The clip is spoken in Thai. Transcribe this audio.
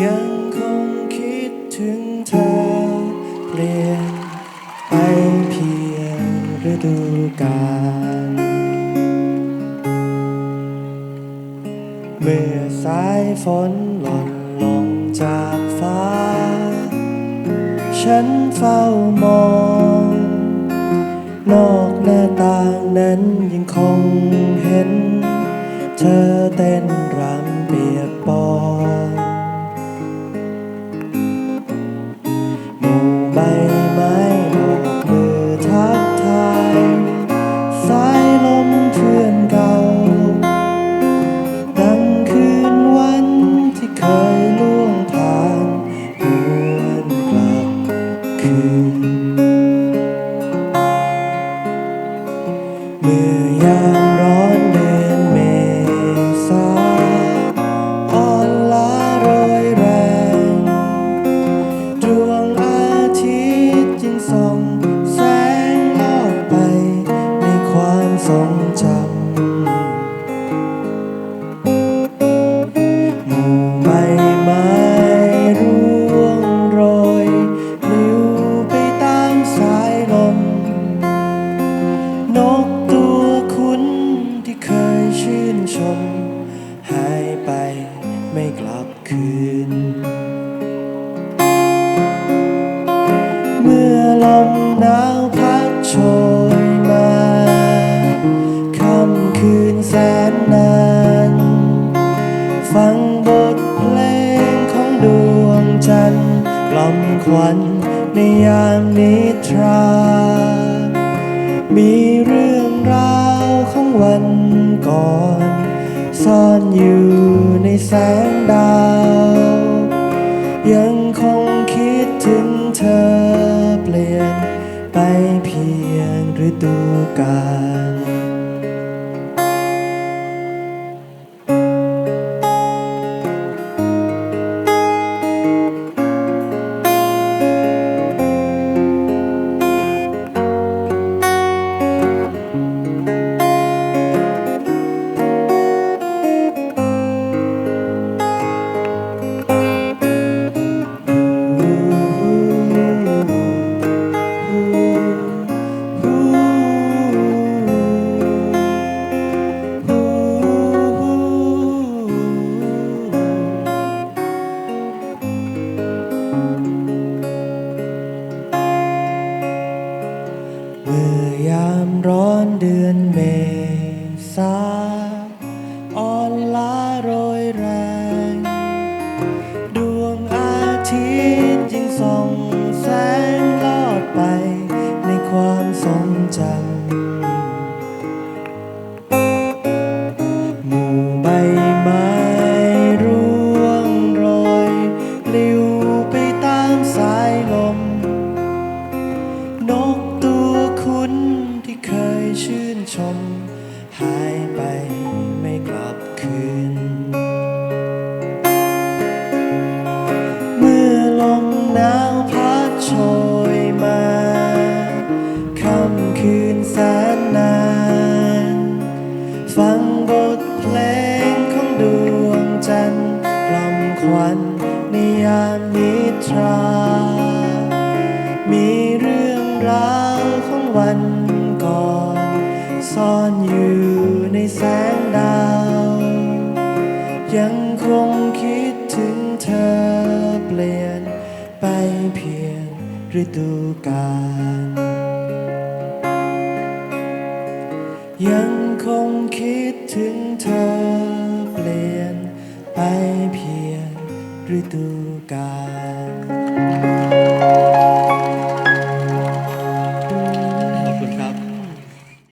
ยังคงคิดถึงเธอเปลี่ยนไปเพียงฤดูกาลเมื่อสายฝนหล่นลงจากฟ้า ฉันเฝ้ามอง นอกหน้าต่างนั้นยังคงเห็น เธอเต้นรำเปียกปอน คื ล่อมขวัญในยามนิทรา มีเรื่องราวของวันก่อน ซ่อนอยู่ในแสงดาว ยังคงคิดถึงเธอเปลี่ยน ไปเพียงฤดูกาล อนเดือนเมษาอ่อนล้าโรยแรง ดวงอาทิตย์ยังส่อง ขวัญในยามนิทรา มีเรื่องราวของวันก่อน ซ่อนอยู่ในแสงดาว ยังคงคิดถึงเธอเปลี่ยนไปเพียงฤดูกาลยังคงคิดถึงเธอเปลี่ยนไปเพียง ฤดูกาล